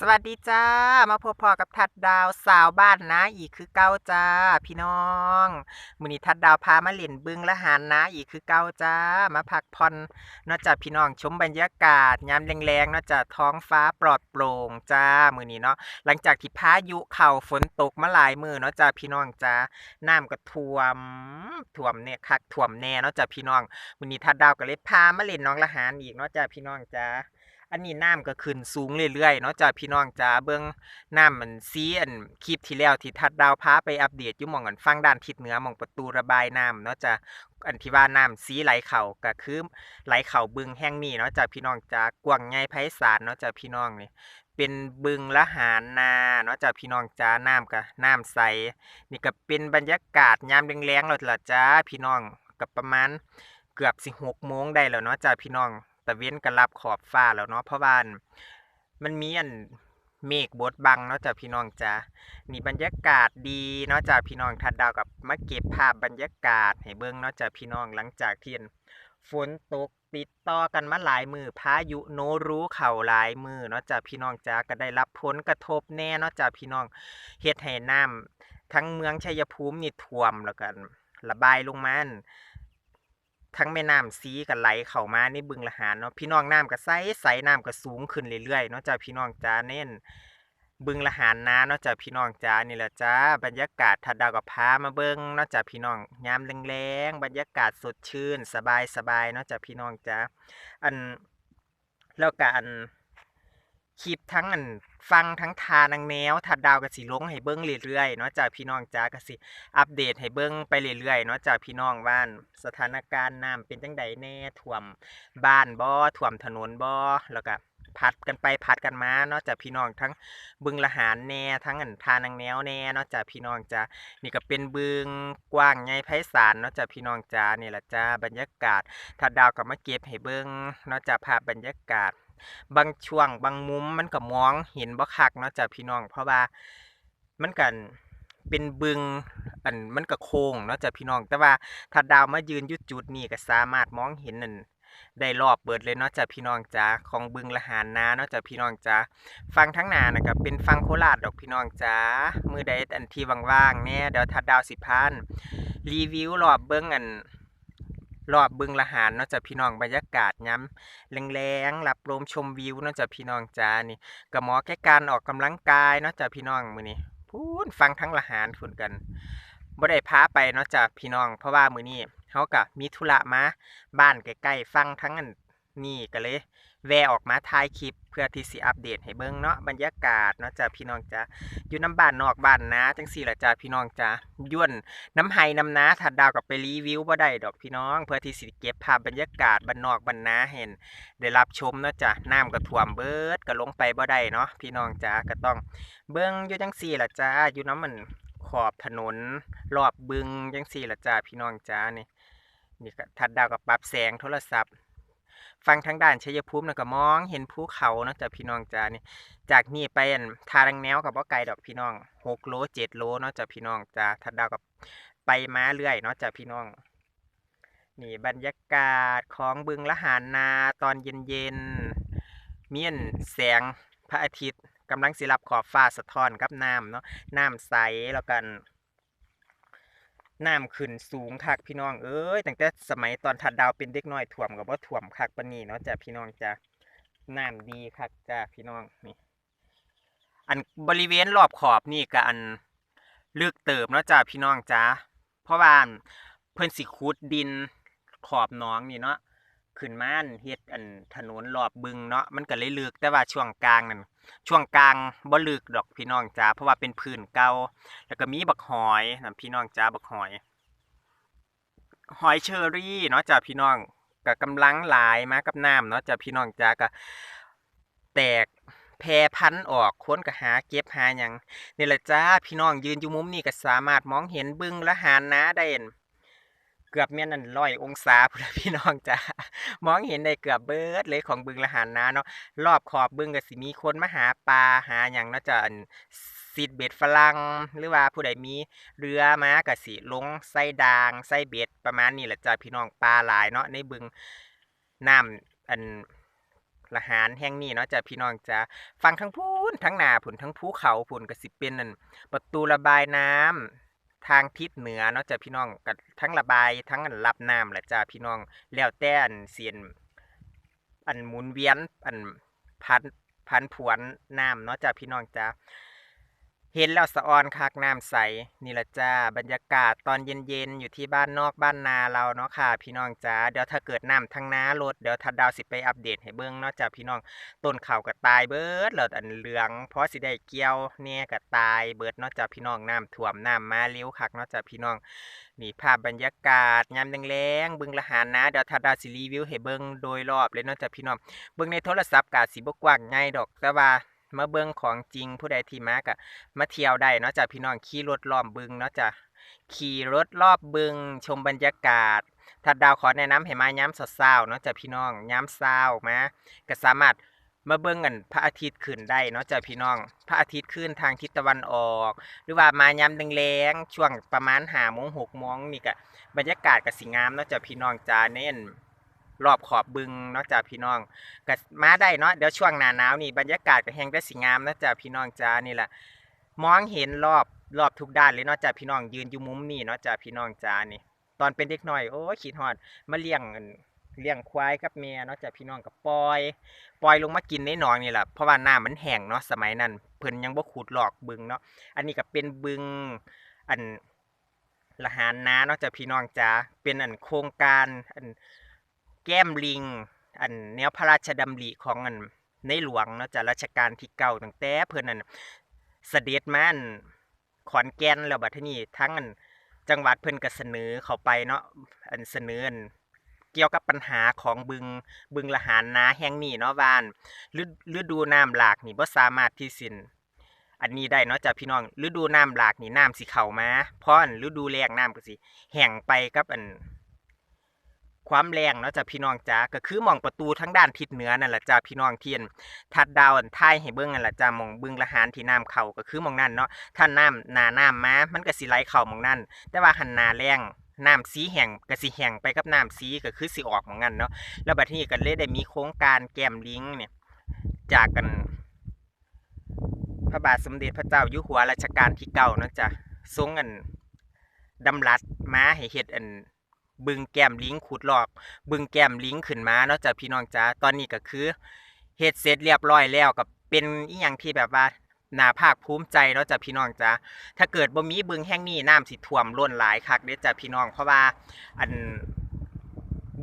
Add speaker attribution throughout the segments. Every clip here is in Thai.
Speaker 1: สวัสดีจ้า มาพบพอกับทัดดาวสาวบ้านนะ อีกคือเก้าจ้า พี่น้องมือนี้ทัดดาวพามาเล่นบึงละหารนะ อีกคือเก้าจ้า มาพักผ่อนนอกจากพี่น้องชมบรรยากาศยามแรงๆนอกจากท้องฟ้าปลอดโปร่งจ้ามือนี้เนาะหลังจากที่พายุเข้าฝนตกมาหลายมือเนาะจ้าพี่น้องจ้าน้ำก็ท่วมท่วมเนี่ยคักท่วมแน่เนาะจ้าพี่น้องมือนี้ทัดดาวก็เลยพามาเล่นน้องละหารอีกเนาะจ้าพี่น้องจ้า อันนี้น้ำก็ขึ้นสูงเรื่อยๆเนาะจ้าพี่น้องจ้าเบิ่งน้ำมันสีอันคลิปที่แล้วที่ทัดดาวพาไปอัปเดตยู่มองอันฝั่งด้านทิศเหนือมองประตูระบายน้ำเนาะจ้าอันที่ว่าน้ำสีไหลเข้าก็คือไหลเข้าบึงแห่งนี้เนาะจ้าพี่น้องจ้ากว้างใหญ่ไพศาลเนาะจ้าพี่น้องนี่เป็นบึงละหารนาเนาะจ้าพี่น้องจ้าน้ำก็น้ำใสนี่ก็เป็นบรรยากาศยามแลงๆแล้วล่ะจ้าพี่น้องก็ประมาณเกือบสิหกโมงได้แล้วเนาะจ้าพี่น้อง ตะเว้นก็รับขอบฟ้าแล้วเนาะเพราะว่านมันมีอันเมฆบดบังเนาะจ้ะพี่น้องจ้ะนี่บรรยากาศดีเนาะจ้ะพี่น้องทัดดาวกับมาเก็บภาพบรรยากาศให้เบิ่งเนาะจ้ะพี่น้องหลังจากที่ฝนตกติดต่อกันมาหลายมือพายุโนรู้เข้าหลายมือเนาะจ้ะพี่น้องจ้ะก็ได้รับผลกระทบแน่เนาะจ้ะพี่น้องเฮ็ดให้น้ำทั้งเมืองชัยภูมินี่ท่วมแล้วก็ระบายลงมัน ทั้งแม่น้ำสีก็ไหลเข้ามาในบึงละหารเนาะพี่น้องน้ำก็ใสใสน้ำก็สูงขึ้นเรื่อยๆเนาะจ้าพี่น้องจ้าเน้นบึงละหารนาเนาะจ้าพี่น้องจ้านี่แหละจ้าบรรยากาศทัดดาวก็พามาเบิ่งเนาะจ้าพี่น้องยามแรงๆบรรยากาศสดชื่น สบายๆเนาะจ้าพี่น้องจ้าอันแล้วก็อันคลิปทั้งอัน ฟังทั้งทานังแนวทัดดาวกสิลงให้เบิ่งเรื่อยๆเนาะจ้าพี่น้องจ้ากสิอัปเดตให้เบิ่งไปเรื่อยๆเนาะจากพี่น้องว่านสถานการณ์น้ำเป็นจังใดแหน่ท่วมบ้านบ่ท่วมถนนบ่แล้วก็พัดกันไปพัดกันมาเนาะจากพี่น้องทั้งบึงละหารแหน่ทั้งอันทานังแนวแหน่เนาะจากพี่น้องจ้านี่ก็เป็นบึงกว้างใหญ่ไพศาลเนาะจากพี่น้องจ้านี่แหละจ้าบรรยากาศถ้าดาวก็มาเก็บให้เบิ่งเนาะจากภาพบรรยากาศ บางช่วง บางมุมมันก็มองเห็นบ่คักเนาะจากพี่น้อง เพราะว่ามันกันเป็นบึงอันมันก็โค้งเนาะจ้ะพี่น้อง แต่ว่าถ้าดาวมายืนยู่จุดนี้ก็สามารถมองเห็นนั่นได้รอบเบิดเลยเนาะจ้ะพี่น้องจ๋าของบึงละหารนาเนาะจ้ะพี่น้องจ๋าฟังทั้งนาน่ะก็เป็นฟังโคราชดอกพี่น้องจ๋ามื้อใดอันที่ว่างๆแหน่ยเดี๋ยวถ้าดาวสิพันรีวิวรอบเบิ่งอัน รอบบึงละหารเนาะจ้ะพี่น้องบรรยากาศย้ำแรงๆรับลมชมวิวเนาะจ้ะพี่น้องจ้านี่กับหมอแก่การออกกำลังกายเนาะจ้ะพี่น้องมือนี้พูนฟังทั้งละหารฝุ่นกันบ่ได้พาไปเนาะจากพี่น้อง เพราะว่ามือนี้เขากะมีธุระมาบ้านใกล้ๆฟังทั้งอันนี่กันเลย แวออกมาถ่ายคลิปเพื่อที่สิอัปเดตให้เบิ่งเนาะบรรยากาศเนาะจ้ะพี่น้องจ้ะอยู่น้ำบ้านนอกบ้านนาจังซี่ล่ะจ้ะพี่น้องจ้ะย้วนน้ำไห้น้ำนาถ้าดาวก็ไปรีวิวบ่ได้ดอกพี่น้อง เพื่อที่สิเก็บภาพบรรยากาศบ้านนอกบ้านนาเห็น ได้รับชมเนาะจ้ะน้ำก็ท่วมเบิดก็ลงไปบ่ได้เนาะพี่น้องจ้ะก็ต้องเบิ่งอยู่จังซี่ล่ะจ้าอยู่น้ำมันขอบถนนรอบบึงจังซี่ล่ะจ้าพี่น้องจ้านี่นี่ก็ทัดดาวกับปรับแสงโทรศัพท์ ฟังทางด้านชัยภูมินะก็มอง เห็นภูเขาเนาะจ้ะพี่น้องจ้านี่จากนี่ไปอั่นทารังแนวก็บ่ไกลดอกพี่น้อง6โล7โลเนาะจ้ะพี่น้องจ้าทัดดาวกับไปมาเรื่อยเนาะจ้ะพี่น้อง นี่บรรยากาศของบึงละหารนาตอนเย็นๆมีอั่นแสงพระอาทิตย์กำลังสิรับขอบฟ้าสะท้อนกับน้ำเนาะน้ำใสแล้วกัน น้ำขึ้นสูงคักพี่น้องเอ้ยตั้งแต่สมัยตอนถัดดาวเป็นเด็กน้อยถ่วมก็บ่ถ่วมคักปนนี้เนาะจ้ะพี่น้องจ้ะน้ำดีคักจ้ะพี่น้องนี่ อันบริเวณรอบขอบนี่ก็อันลึกเติบเนาะจ้ะพี่น้องจ้าเพราะว่าเพิ่นสิขุดดินขอบหนองนี่เนาะ ขึ้นมานเฮ็ดอันถนนรอบบึงเนาะมันก็เลยลึกแต่ว่าช่วงกลางนั่นช่วงกลางบ่ลึกดอกพี่น้องจ้าเพราะว่าเป็นพื้นเก่าแล้วก็มีบักหอยนะพี่น้องจ้าบักหอย หอยเชอรี่เนาะจ้าพี่น้องก็กำลังหลายมากับน้ำเนาะจ้าพี่น้องจ้าก็แตกแพร่พันธุ์ออกค้นก็หาเก็บหาหยังนี่แหละจ้าพี่น้องยืนอยู่มุมนี้ก็สามารถมองเห็นบึงและหารนาได้อั่น เกือบแม่นอั่นร้อยองศาพุ่นพี่น้องจ้ามองเห็นได้เกือบเบิดเลยของบึงละหารนาเนาะรอบขอบบึงก็สิมีคนมาหาปลาหาหยังเนาะจ้าอั่นซีดเบ็ดฝรั่งหรือว่าผู้ใดมีเรือมาก็สิลงใส่ดางใส่เบ็ดประมาณนี้แหละจ้ะพี่น้องปลาหลายเนาะในบึงน้ำอันละหารแห่งนี้เนาะจ้ะพี่น้องจ้าฟังทั้งพูนทั้งหนาผุนทั้งภูเขาผุนก็สิเป็นนั่นประตูระบายน้ำ ทางทิศเหนือเนาะจ้ะพี่น้องกับทั้งระบายทั้งอันรับน้ำแหละจ้าพี่น้องแล้วแต่อันเสียนอันหมุนเวียนอันพันพันผวนน้ำเนาะจ้าพี่น้องจ้า เห็นแล้วสะออนคักน้ำใสนี่ละจ้าบรรยากาศตอนเย็นๆ อยู่ที่บ้านนอกบ้านนาเราเนาะค่ะ พี่น้องจ้าเดี๋ยวถ้าเกิดน้ำทั้งน้ารถเดี๋ยวทัดดาวสิไปอัปเดตให้เบิ่งเนาะจ้าพี่น้องต้นข้าวก็ตายเบิดแล้วอันเหลืองเพราะสิได้เกี่ยวแหน่ยก็ตายเบิดเนาะจ้าพี่น้องน้ำท่วมน้ำมาเร็วคักเนาะจ้าพี่น้องนี่ภาพบรรยากาศยามแรงๆเบิ่งละหารนะเดี๋ยวทัดดาวสิรีวิวให้เบิ่งโดยรอบเลยเนาะจ้าพี่น้องเบิ่งในโทรศัพท์กะสิบ่กว้างใหญ่ดอกแต่ว่า มาเบิ่งของจริงผู้ใดที่มากะมาเที่ยวได้เนาะจ้ะพี่น้องขี่รถล้อมบึงเนาะจ้ะขี่รถรอบบึงชมบรรยากาศถ้าดาวขอแนะนำให้มาย้ำเช้าเนาะจ้ะพี่น้องย้ำเช้ามาก็สามารถมาเบิ่งกันพระอาทิตย์ขึ้นได้เนาะจ้ะพี่น้อง พระอาทิตย์ขึ้นทางทิศตะวันออก หรือว่ามายามแรงๆช่วงประมาณ5โมง6โมงนี่ก็บรรยากาศก็สิงามเนาะจ้ะพี่น้องจ้าเน้น รอบขอบบึงนาะจ้ะพี่น้องก็มาได้เนาะเดี๋ยวช่วงหน้าหนาวนี่บรรยากาศก็แห้งได้สีงามนะจ๊ะพี่น้องจ้านี่แหละมองเห็นรอบรอบทุกด้านเลยเนาะจ้ะพี่น้องยืนอยู่มุมนี่เนาะจ้ะพี่น้องจ้านี่ ตอนเป็นเด็กน้อยโอ้ยคิดฮอดมาเลี้ยงเลี้ยงควายกับแม่เนาะจ้ะพี่น้องกับปล่อย ปล่อยลงมากินในหนองนี่แหละเพราะว่าน้ำมันแห้งเนาะสมัยนั้นเพิ่นยังบ่ขุดหลอกบึงเนาะอันนี้ก็เป็นบึงอันละหารนาเนาะจ้ะพี่น้องจ้าเป็นอันโครงการอัน แก้มลิง อันแนวพระราชดำริของอันในหลวงเนาะจากรัชกาลที่เก้าตั้งแต่เพิ่อนนั่นเสด็จมาอันขอนแก่นแล้วบัดนี้ทั้งอันจังหวัดเพิ่อนก็เสนอเข้าไปเนาะอันเสนออันเกี่ยวกับปัญหาของบึงบึงละหารนาแห่งนี้เนาะว่านฤดูน้ำหลากนี่บ่สามารถที่สินอันนี้ได้เนาะจ้ะพี่น้องฤดูน้ำหลากนี่น้ำสิเข้ามาเพราะอันฤดูแล้งน้ำก็สิแห้งไปกับอัน ความแรงเนาะจ้ะพี่น้องจ้าก็คือมองประตูทั้งด้านทิศเหนือนั่นแหละจ้าพี่น้องเทียนทัดดาวอันท้ายให้เบิ่งนั่นแหละจ้ามองบึงละหารที่น้ำเขาก็คือมองนั่นเนาะถ้าน้ำหนาน้ำมามันก็สิไหลเข้ามองนั่นแต่ว่าหันนาแรงน้ำสีแห้งก็สิแห้งไปกับน้ำสีก็คือสิออกหมองนั่นเนาะแล้วบัดนี้ก็เลยได้มีโครงการแกมลิงเนี่ยจากกัน พระบาทสมเด็จพระเจ้าอยู่หัวรัชกาลที่เก้านะจ้ะทรงอันดำรัสมาให้เฮ็ดอัน บึงแก้มลิงขุดลอก บึงแก้มลิงขึ้นมาเนาะจ้ะพี่น้องจ้าตอนนี้ก็คือเฮ็ดเสร็จเรียบร้อยแล้วก็เป็นอีหยังที่แบบว่านาภาคภูมิใจเนาะจ้ะพี่น้องจ้าถ้าเกิดบ่มีบึงแห่งนี้น้ำสิท่วมล้นหลายคักเด้อจ้ะพี่น้องเพราะว่าอัน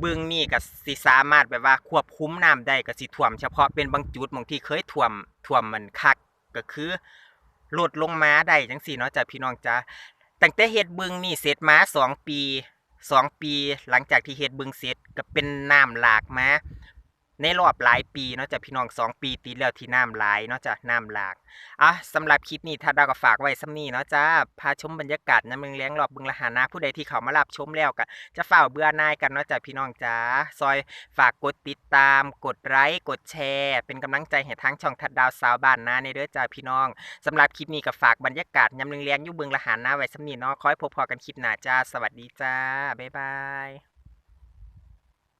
Speaker 1: บึงนี่ก็สิสามารถแบบว่าควบคุมน้ำได้ก็สิท่วมเฉพาะเป็นบางจุดบางที่เคยท่วมท่วมมันคักก็คือลดลงมาได้จังซี่เนาะจ้ะพี่น้องจ้าตั้งแต่เฮ็ดบึงนี่เสร็จมาสองปี สองปีหลังจากที่เฮ็ดบึงเสร็จก็เป็นน้ำหลากมา ในรอบหลายปีเนาะจ้ะพี่น้องสองปีติดแล้วที่น้ำหลายเนาะจ้ะน้ำหลากอะสำหรับคลิปนี้ถ้าดาก็ฝากไว้ซ้ำนี้เนาะจ้าพาชมบรรยากาศน้ำเมืองแรงรอบบึงละหานาผู้ใดที่เขามารับชมแล้วก็จะฝ่าเบื่อหน่ายกันเนาะจ้ะพี่น้องจ้าซอยฝากกดติดตาม กดไลค์กดแชร์ เป็นกำลังใจให้ทั้งช่องทัดดาวสาวบ้านนาในเด้อจ้าพี่น้องสำหรับคลิปนี้ก็ฝากบรรยากาศยำเลียงอยู่บึงละหาน้าไว้สำนีเนาะคอยพบพอกันคลิปหน้าจ้าสวัสดีจ้าบ๊ายบาย